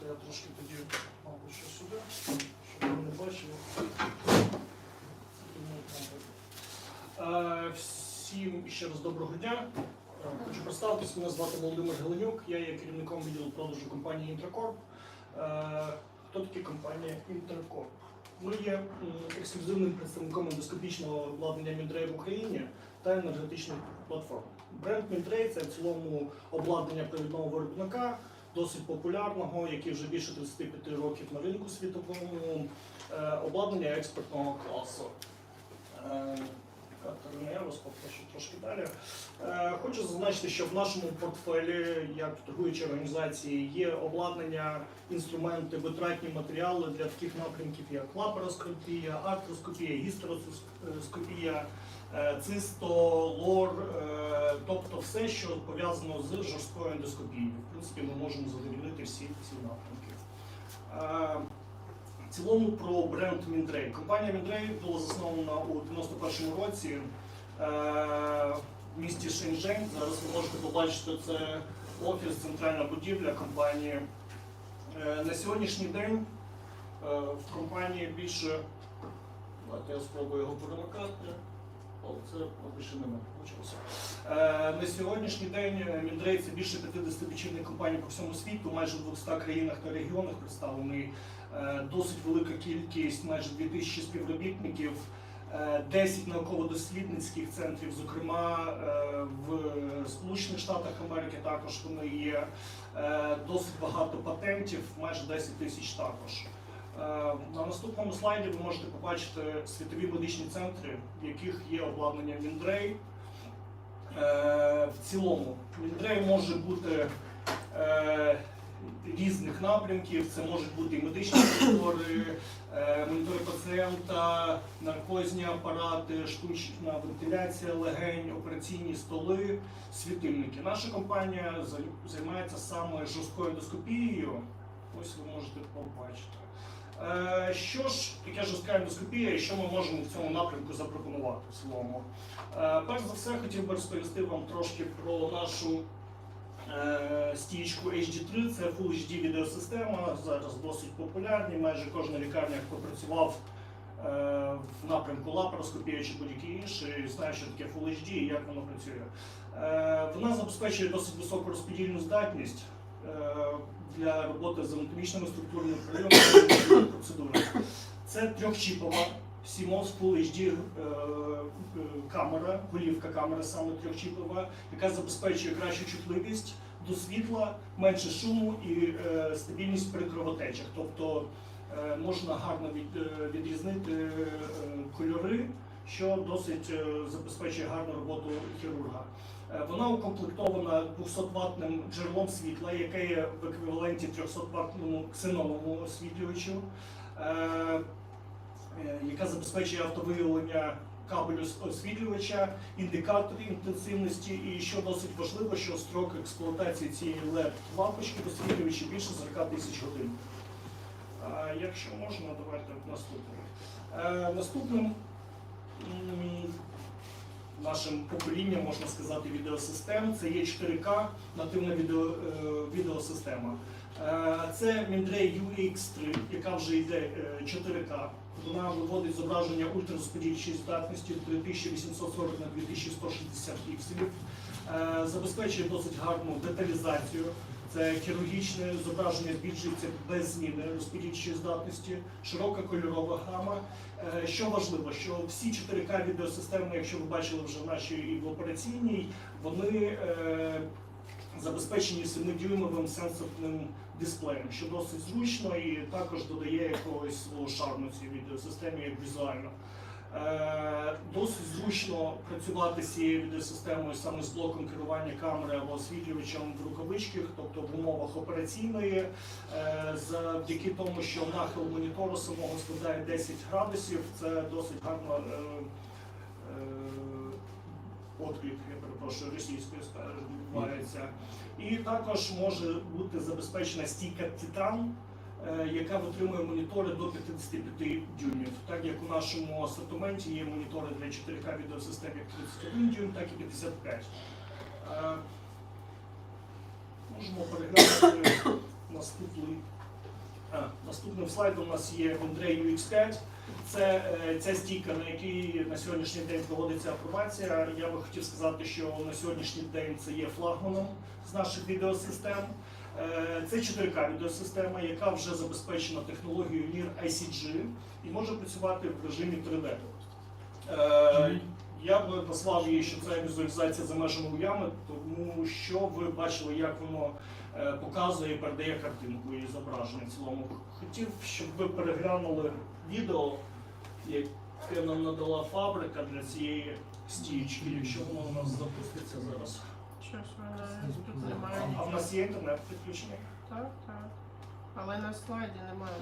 Давайте я трошки тоді, мабуть, що сюди, щоб ви не бачили. Е, Всім ще раз доброго дня. Е, Хочу представитись, мене звати Володимир Галенюк, я є керівником відділу продажу компанії Інтракорп. Е, Хто такі компанія Інтракорп? Ми є ексклюзивним представником ендоскопічного обладнання Міндрей в Україні та енергетичних платформ. Бренд Міндрей це в цілому обладнання провідного виробника, досить популярного, який вже більше 35 років на ринку світовому, е, обладнання експортного класу. Е, Катерина, попрошу трошки далі. Е, Хочу зазначити, що в нашому портфелі, як торгуючої організації, є обладнання, інструменти, витратні матеріали для таких напрямків, як лапароскопія, артроскопія, гістероскопія, е, цисто, лор, е, тобто все, що пов'язано з жорсткою ендоскопією. В принципі, ми можемо задовольнити всі ці напрямки. Е, В цілому про бренд Міндрей. Компанія Міндрей була заснована у 91-му році в місті Шеньчжень. Зараз ви можете побачити це офіс, центральна будівля компанії. На сьогоднішній день в компанії більше. Давайте я спробую його перемикати. О, це поки мене. Е, На сьогоднішній день е, Міндрей це більше 50 лічильних компаній по всьому світу, майже в 200 країнах та регіонах представлений. Е, Досить велика кількість, майже 2000 співробітників, е, 10 науково-дослідницьких центрів, зокрема е, в Сполучених Штатах Америки також вони є. Е, Досить багато патентів, майже 10 тисяч також. Е, На наступному слайді ви можете побачити світові медичні центри, в яких є обладнання Міндрей. Е, В цілому Міндрей може бути е, різних напрямків. Це можуть бути і медичні монітори, монітори пацієнта, наркозні апарати, штучна вентиляція легень, операційні столи, світильники. Наша компанія займається саме жорсткою ендоскопією. Ось ви можете побачити. Е, Що ж таке жорстка ендоскопія і що ми можемо в цьому напрямку запропонувати в цілому? Е, Перш за все, хотів би розповісти вам трошки про нашу е, стічку HD3. Це Full HD відеосистема. Зараз досить популярні. Майже кожна лікарня, хто працював в напрямку лапароскопії чи будь-який інший, знає, що таке Full HD і як воно працює. Вона забезпечує досить високу розподільну здатність для роботи з анатомічними структурними прийомами процедури. Це трьохчіпова CMOS Full HD е, е, камера, голівка камери саме трьохчіпова, яка забезпечує кращу чутливість до світла, менше шуму і е, стабільність при кровотечах. Тобто е, можна гарно від, е, відрізнити е, кольори, що досить е, забезпечує гарну роботу хірурга. Е, Вона укомплектована 200 ваттним джерелом світла, яке є в еквіваленті 300 ваттному ксеноновому освітлювачу, е, е, яка забезпечує автовиявлення кабелю освітлювача, індикатори інтенсивності. І що досить важливо, що строк експлуатації цієї led лампочки освітлювача більше 40 тисяч годин. Якщо можна, давайте наступним. Наступним нашим поколінням, можна сказати, відеосистем. Це є 4К нативна відео, е, відеосистема. Е, Це Mindray UX3, яка вже йде е, 4К. Вона виводить зображення ультрарозподільчої здатності 3840 на 2160 пікселів. Е, Забезпечує досить гарну деталізацію. Це хірургічне зображення збільшується без зміни розподільчої здатності, широка кольорова гама. Е, Що важливо, що всі 4К відеосистеми, якщо ви бачили вже в нашій і в операційній, вони е, забезпечені 7-дюймовим сенсорним дисплеєм, що досить зручно і також додає якогось свого шарму цій відеосистемі візуально. Е, Досить зручно працювати з цією відеосистемою саме з блоком керування камери або освітлювачем в рукавичках, тобто в умовах операційної, Е, завдяки тому, що нахил монітору самого складає 10 градусів, це досить гарно е, отклик, я перепрошую, російською відбувається. І також може бути забезпечена стійка Титан, яка витримує монітори до 55 дюймів. Так як у нашому асортименті є монітори для 4К відеосистем як 31 дюйм, так і 55. Е, Можемо переглянути наступний А, Наступним слайдом у нас є Andrei UX5. Це е, ця стійка, на якій на сьогоднішній день проводиться апробація. Я би хотів сказати, що на сьогоднішній день це є флагманом з наших відеосистем. Е, Це 4К відеосистема, яка вже забезпечена технологією NIR ICG і може працювати в режимі 3D. Е, Я би назвав її, що це візуалізація за межами уями, тому що ви бачили, як воно е, показує і передає картинку і зображення в цілому. Хотів, щоб ви переглянули відео, яке нам надала фабрика для цієї стічки, якщо воно у нас запуститься зараз. Щось в мене тут немає А в нас є інтернет підключений? Так, так. Але на слайді немає.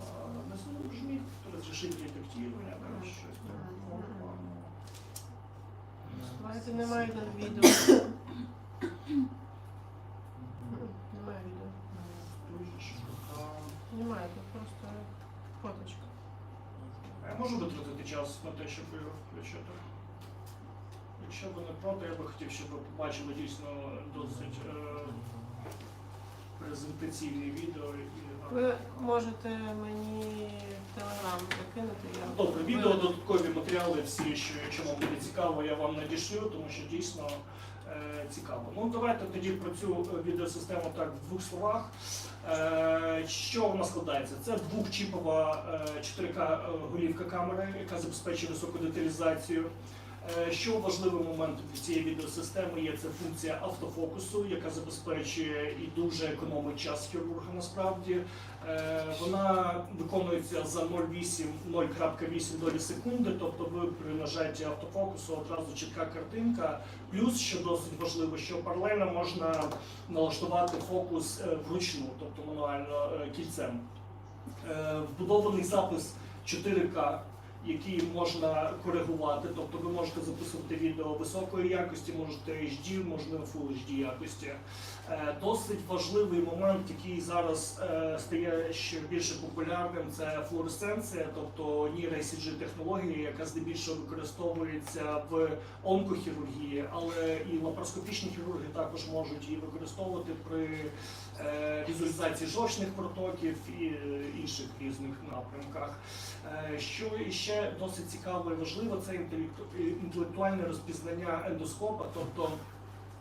А, Не зможні розрішити редактування, там щось такого плану. На слайді немає на відео. Немає відео. Немає, тут просто фоточка. Я можу витратити час на те, щоб його включити. Якщо ви не проти, я би хотів, щоб ви побачили дійсно досить е, презентаційне відео. І, Ви можете мені в телеграм закинути. Я Добре, відео, додаткові матеріали, всі, що якщо вам буде цікаво, я вам надішлю, тому що дійсно е, цікаво. Ну давайте тоді про цю е, відеосистему так в двох словах. Е, що вона складається? Це двохчіпова е, 4К голівка камери, яка забезпечує високу деталізацію. Е, Що важливий момент цієї відеосистеми є, це функція автофокусу, яка забезпечує і дуже економить час хірурга насправді. Е, Вона виконується за 0,8 0,8 долі секунди, тобто ви при нажатті автофокусу одразу чітка картинка. Плюс, що досить важливо, що паралельно можна налаштувати фокус е, вручну, тобто мануально кільцем. Вбудований запис 4К, який можна коригувати, тобто ви можете записувати відео високої якості, можете HD, можна Full HD якості. Е, Досить важливий момент, який зараз е, стає ще більше популярним, це флуоресценція, тобто NIR ICG технологія, яка здебільшого використовується в онкохірургії, але і лапароскопічні хірурги також можуть її використовувати при е, візуалізації жовчних протоків і інших різних напрямках. Що ще досить цікаво і важливо, це інтелекту- інтелектуальне розпізнання ендоскопа, тобто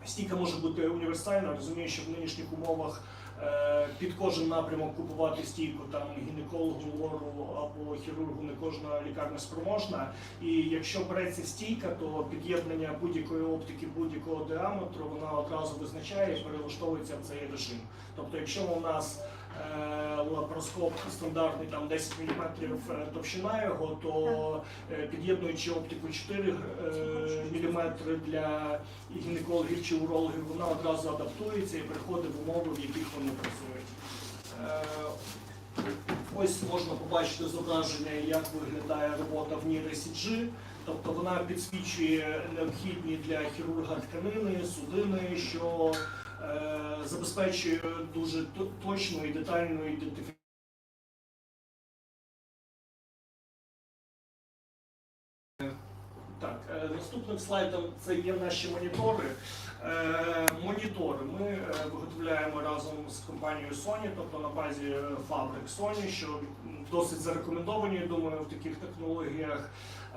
стійка може бути універсальна. Розумію, що в нинішніх умовах е, під кожен напрямок купувати стійку там гінекологу, лору або хірургу не кожна лікарня спроможна. І якщо береться стійка, то під'єднання будь-якої оптики будь-якого діаметру вона одразу визначає і перелаштовується в цей режим. Тобто, якщо у нас лапароскоп стандартний там 10 мм товщина його, то е, під'єднуючи оптику 4 мм для гінекологів чи урологів, вона одразу адаптується і переходить в умови, в яких вони працюють. Е, Ось можна побачити зображення, як виглядає робота в NIR-SCG. Тобто вона підсвічує необхідні для хірурга тканини, судини, що е, забезпечує дуже точну і детальну ідентифікацію. Так, е, наступним слайдом це є наші монітори. Е, Монітори ми е, виготовляємо разом з компанією Sony, тобто на базі е, фабрик Sony, що досить зарекомендовані, думаю, в таких технологіях.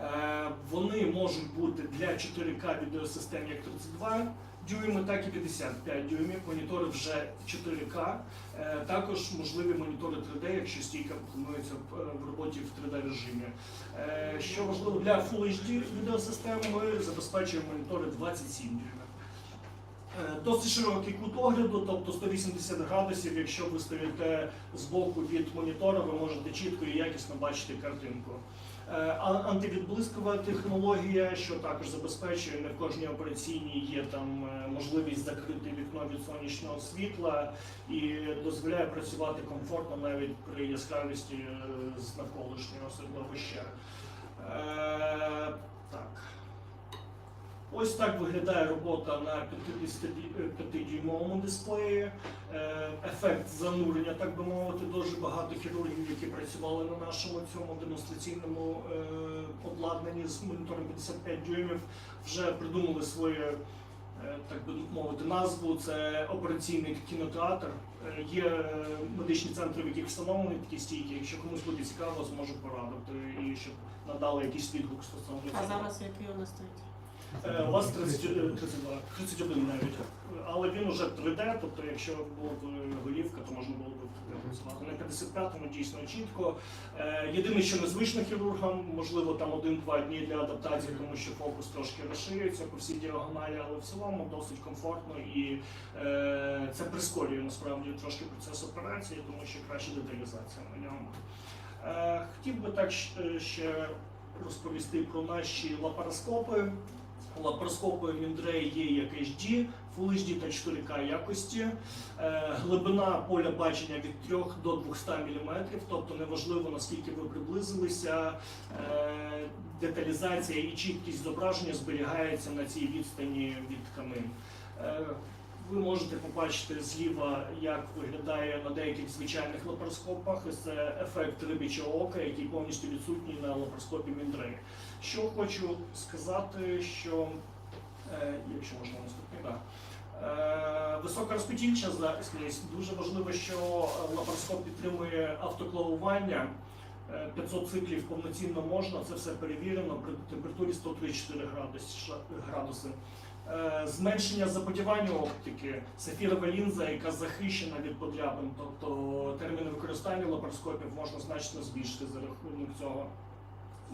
Е, Вони можуть бути для 4К відеосистем як 32 дюйми, так і 55 дюймів. Монітори вже 4К. Е, Також можливі монітори 3D, якщо стійка виконується в е, роботі в 3D режимі. Е, Що важливо для Full HD відеосистем, ми забезпечуємо монітори 27 дюймів. Досить широкий кут огляду, тобто 180 градусів. Якщо ви стоїте з боку від монітора, ви можете чітко і якісно бачити картинку. Е, Антивідблискова технологія, що також забезпечує не в кожній операційній є там е, можливість закрити вікно від сонячного світла і дозволяє працювати комфортно навіть при яскравості е, з навколишнього середовища. Так. Ось так виглядає робота на 55-дюймовому дисплеї. Е, Ефект занурення, так би мовити, дуже багато хірургів, які працювали на нашому цьому демонстраційному е, обладнанні з монітором 55 дюймів, вже придумали своє е, так би мовити, назву. Це операційний кінотеатр. Є медичні центри, в яких встановлені такі стійки. Якщо комусь буде цікаво, зможу порадити і щоб надали якийсь відгук стосовно А зараз який у нас стоїть? Е, У вас 30, е, 32, 31 навіть. Але він уже 3D, тобто якщо була б голівка, то можна було б 3D працювати. На 55-му дійсно чітко. Е, Єдине, що незвично хірургам, можливо, там один-два дні для адаптації, тому що фокус трошки розширюється по всій діагоналі, але в цілому досить комфортно і е, це прискорює насправді трошки процес операції, тому що краще деталізація на ньому. Е, Хотів би так е, ще розповісти про наші лапароскопи. Лапароскопи Mindray є як HD, Full HD та 4K якості. Е, глибина поля бачення від 3 до 200 мм, тобто неважливо наскільки ви приблизилися, е, деталізація і чіткість зображення зберігається на цій відстані від тканин. Е, ви можете побачити зліва, як виглядає на деяких звичайних лапароскопах. Це ефект рибічого ока, який повністю відсутній на лапароскопі Mindray. Що хочу сказати, що е, якщо можна наступний, да. Е, Висока розподільча захисність. Дуже важливо, що лапароскоп підтримує автоклавування. Е, 500 циклів повноцінно можна, це все перевірено при температурі 134 градуси. Е, Зменшення запотівання оптики, сафірова лінза, яка захищена від подряпин, тобто терміни використання лапароскопів можна значно збільшити за рахунок цього.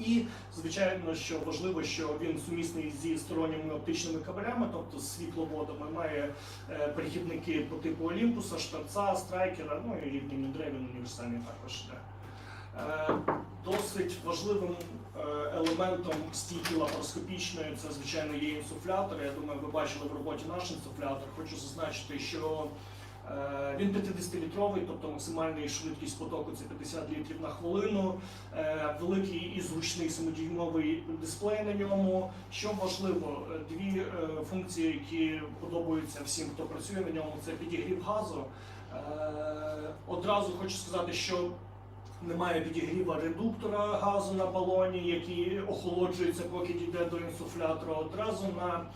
І, звичайно, що важливо, що він сумісний зі сторонніми оптичними кабелями, тобто з світловодами, має е, перехідники по типу Олімпуса, Штарца, Страйкера, ну і рівні Мідрей, він універсальний також йде. Досить важливим е, елементом стійки лапароскопічної це, звичайно, є інсуфлятор. Я думаю, ви бачили в роботі наш інсуфлятор. Хочу зазначити, що він 50-літровий, тобто максимальна швидкість потоку це 50 літрів на хвилину. Е, Великий і зручний самодійновий дисплей на ньому. Що важливо, е, дві е, функції, які подобаються всім, хто працює на ньому, це підігрів газу. Е, Одразу хочу сказати, що немає підігріва редуктора газу на балоні, який охолоджується, поки дійде до інсуфлятора. Одразу на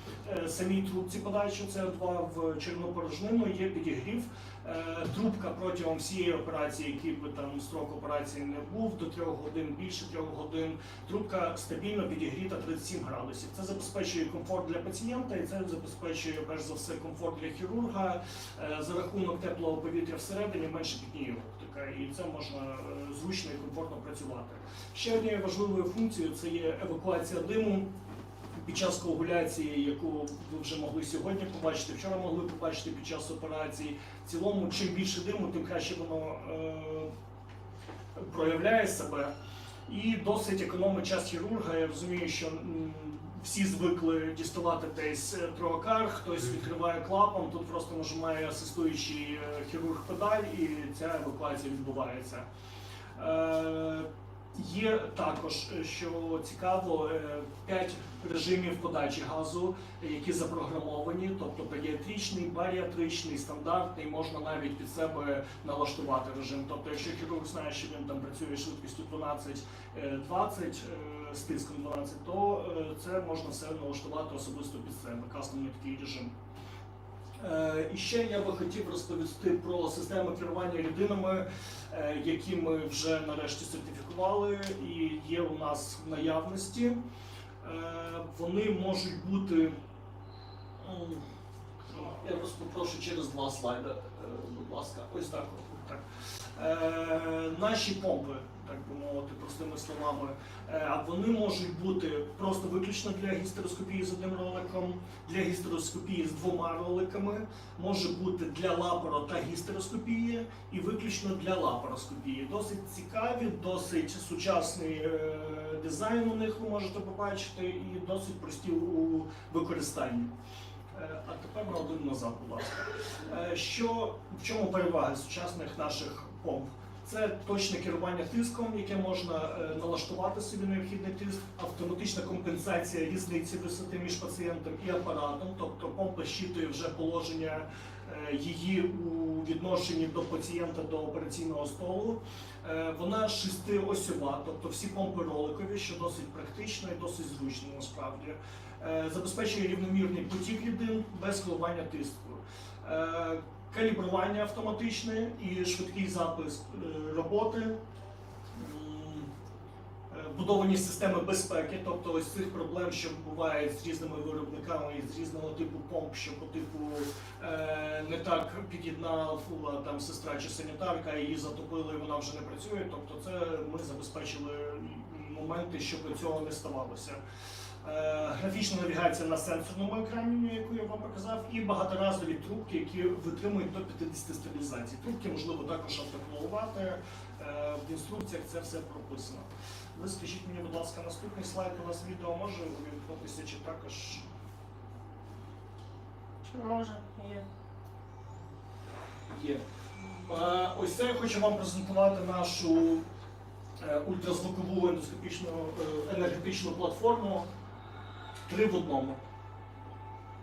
е, самій трубці подачі СО2 в черну порожнину є підігрів. Е, Трубка протягом всієї операції, який би там строк операції не був, до 3 годин, більше 3 годин, трубка стабільно підігріта 37 градусів. Це забезпечує комфорт для пацієнта і це забезпечує перш за все комфорт для хірурга. Е, За рахунок теплого повітря всередині менше пітніє оптика, і це можна е, зручно і комфортно працювати. Ще однією важливою функцією це є евакуація диму. Під час коагуляції, яку ви вже могли сьогодні побачити, вчора могли побачити під час операції. В цілому, чим більше диму, тим краще воно е, проявляє себе. І досить економить час хірурга. Я розумію, що всі звикли діставати десь е, троакар, хтось відкриває клапан, тут просто нажимає асистуючий е, хірург педаль, і ця евакуація відбувається. Е, Є також, що цікаво, 5 режимів подачі газу, які запрограмовані, тобто педіатричний, баріатричний, стандартний, можна навіть під себе налаштувати режим. Тобто, якщо хірург знає, що він там працює швидкістю 12-20 е, з тиском 12, то е, це можна все налаштувати особисто під себе, кастомний такий режим. Е, І ще я би хотів розповісти про системи керування рідинами, е, які ми вже нарешті сертифікували і є у нас в наявності. Вони можуть бути. Я вас попрошу через два слайди, е, будь ласка. Ось так. так. Е, Наші помпи, так би мовити, простими словами, е, вони можуть бути просто виключно для гістероскопії з одним роликом, для гістероскопії з двома роликами, може бути для лапаро та гістероскопії і виключно для лапароскопії. Досить цікаві, досить сучасний е, дизайн у них ви можете побачити, і досить прості у використанні. Е, А тепер на один назад, будь ласка. Е, Що в чому переваги сучасних наших помп? Це точне керування тиском, яке можна е, налаштувати собі необхідний тиск, автоматична компенсація різниці висоти між пацієнтом і апаратом, тобто помпа щитує вже положення її у відношенні до пацієнта до операційного столу. Е, Вона шестиосьова, тобто всі помпи роликові, що досить практично і досить зручно насправді. Е, Забезпечує рівномірний потік рідин без коливання тиску. Е, Калібрування автоматичне і швидкий запис роботи. Будовані системи безпеки, тобто ось цих проблем, що бувають з різними виробниками і з різного типу помп, що по типу е, не так під'єднала там сестра чи санітарка, її затопили, і вона вже не працює. Тобто, це ми забезпечили моменти, щоб цього не ставалося. Е, Графічна навігація на сенсорному екрані, яку я вам показав, і багаторазові трубки, які витримують до 50 стабілізацій. Трубки можливо також автоклоувати. Е, В інструкціях це все прописано. Ви скажіть мені, будь ласка, наступний слайд у вас відео може увімкнутися чи також може? Є. є. Е, Ось це я хочу вам презентувати нашу ультразвукову ендоскопічну енергетичну платформу три в одному.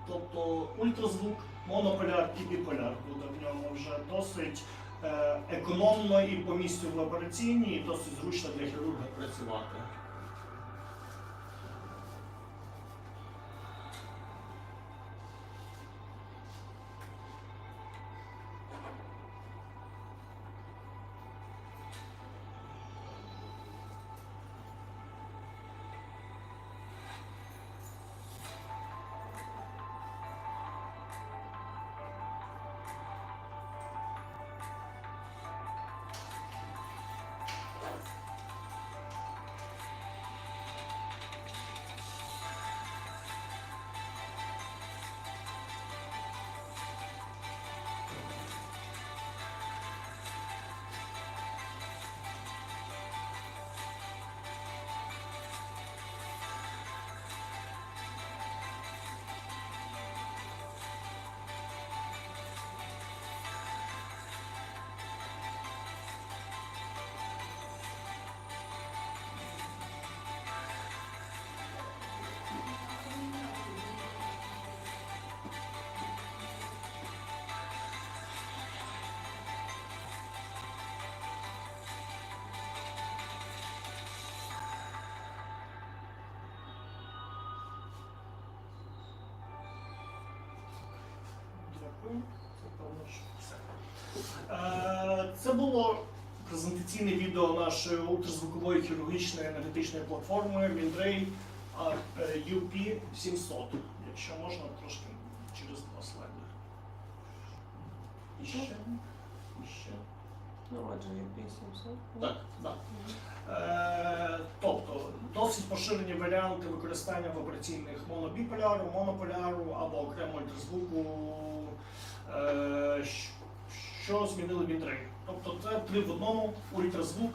Тобто ультразвук, монополяр і біполяр буде в ньому вже досить е, економно і по місцю в операційній, і досить зручно для хірурга працювати. Це. Е, Це було презентаційне відео нашої ультразвукової хірургічної енергетичної платформи Mindray UP700. Якщо можна, трошки через два слайди. І ще. І ще. Є 800. Так, так. Е, тобто досить поширені варіанти використання в операційних монобіполяру, монополяру або окремо ультразвуку, е, що змінили Міндрей. Тобто це три в одному ультразвук,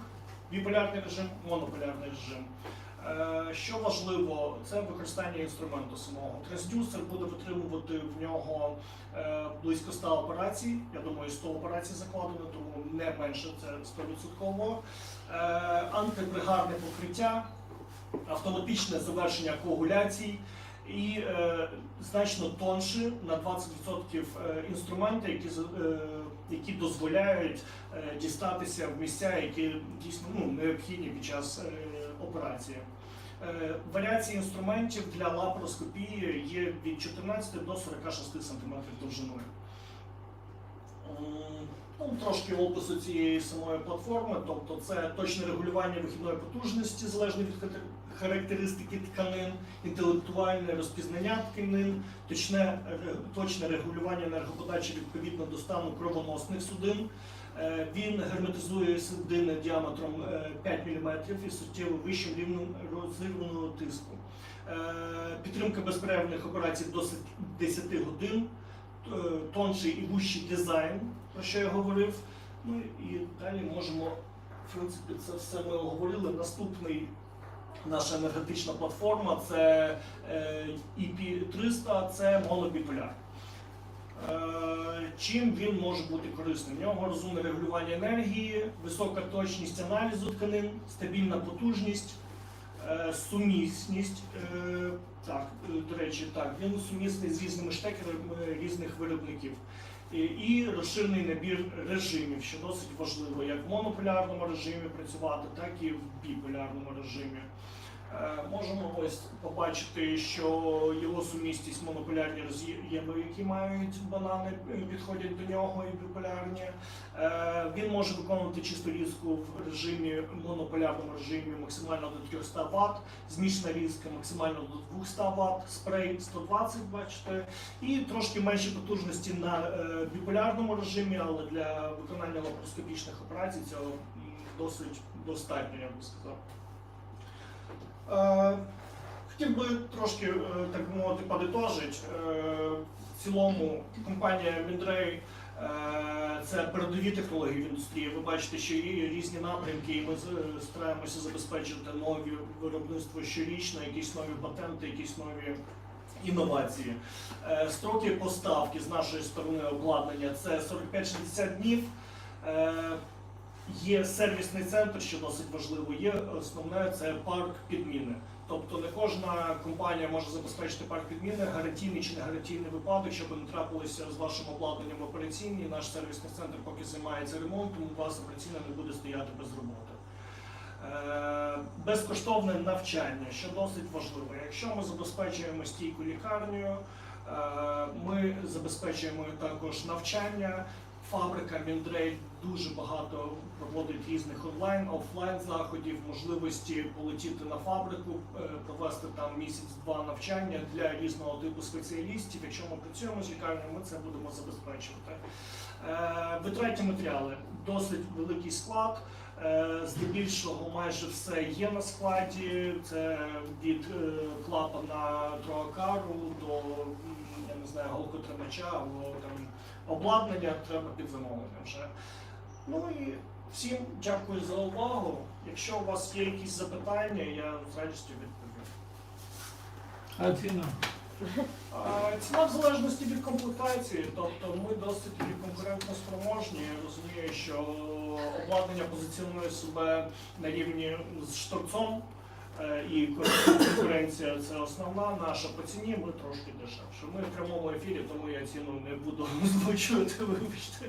біполярний режим, монополярний режим. Е, Що важливо, це використання інструменту самого. Трансдюсер буде витримувати в нього е, близько 100 операцій. Я думаю, 100 операцій закладено, тому не менше це 100%. Е, Антипригарне покриття, автоматичне завершення коагуляцій і значно тонші на 20% е, інструменти, які, які дозволяють дістатися в місця, які дійсно ну, необхідні під час е, операції. Е, Варіації інструментів для лапароскопії є від 14 до 46 см довжиною. Ну, трошки опису цієї самої платформи, тобто це точне регулювання вихідної потужності залежно від характеристики тканин, інтелектуальне розпізнання тканин, точне, точне регулювання енергоподачі відповідно до стану кровоносних судин. Е, Він герметизує судини діаметром е, 5 мм і суттєво вищим рівнем розривного тиску. Е, Підтримка безперервних операцій до 10 годин, е, тонший і вущий дизайн, про що я говорив. Ну і далі можемо, в принципі, це все ми оговорили. Наступний наша енергетична платформа це е, EP300, це монобіполяр. Е, Чим він може бути корисним? В нього розумне регулювання енергії, висока точність аналізу тканин, стабільна потужність, е, сумісність. е, Так, до речі, так, він сумісний з різними штекерами різних виробників. І розширений набір режимів, що досить важливо, як в монополярному режимі працювати, так і в біполярному режимі. Е, Можемо ось побачити, що його сумістість монополярні роз'єми, які мають банани, е, підходять до нього і біполярні. Е, Він може виконувати чисту різку в режимі монополярному режимі максимально до 300 Вт, змішана різка максимально до 200 Вт, спрей 120, бачите, і трошки менші потужності на біполярному режимі, але для виконання лапароскопічних операцій цього досить достатньо, я би сказав. Е, Хотів би трошки, е, так мовити, подитожити. Е, В цілому компанія Міндрей це передові технології в індустрії. Ви бачите, що є різні напрямки, і ми стараємося забезпечити нові виробництво щорічно, якісь нові патенти, якісь нові інновації. Строки поставки з нашої сторони обладнання це 45-60 днів. Є сервісний центр, що досить важливо. Є основне це парк підміни. Тобто не кожна компанія може забезпечити парк підміни, гарантійний чи не гарантійний випадок, щоб не трапилося з вашим обладнанням в операційній. Наш сервісний центр поки займається ремонтом, у вас операційна не буде стояти без роботи. Е, Безкоштовне навчання, що досить важливо. Якщо ми забезпечуємо стійку лікарню, е, ми забезпечуємо також навчання. Фабрика Міндрей дуже багато проводить різних онлайн, офлайн заходів, можливості полетіти на фабрику, е, провести там місяць-два навчання для різного типу спеціалістів. Якщо ми працюємо з лікарнями, ми це будемо забезпечувати. Е, Витратні матеріали досить великий склад. Е, Здебільшого майже все є на складі. Це від е, клапана троакару до я не знаю, голкотримача або там обладнання треба під замовлення вже. Ну і всім дякую за увагу. Якщо у вас є якісь запитання, я з радістю відповім. А ціна? В залежності від комплектації, тобто ми досить конкурентно спроможні. Я розумію, що обладнання позиціонує себе на рівні з шторцом, е, і конкуренція це основна наша по ціні. Ми трошки дешевше. Ми в прямому ефірі, тому я ціну не буду озвучувати. Вибачте.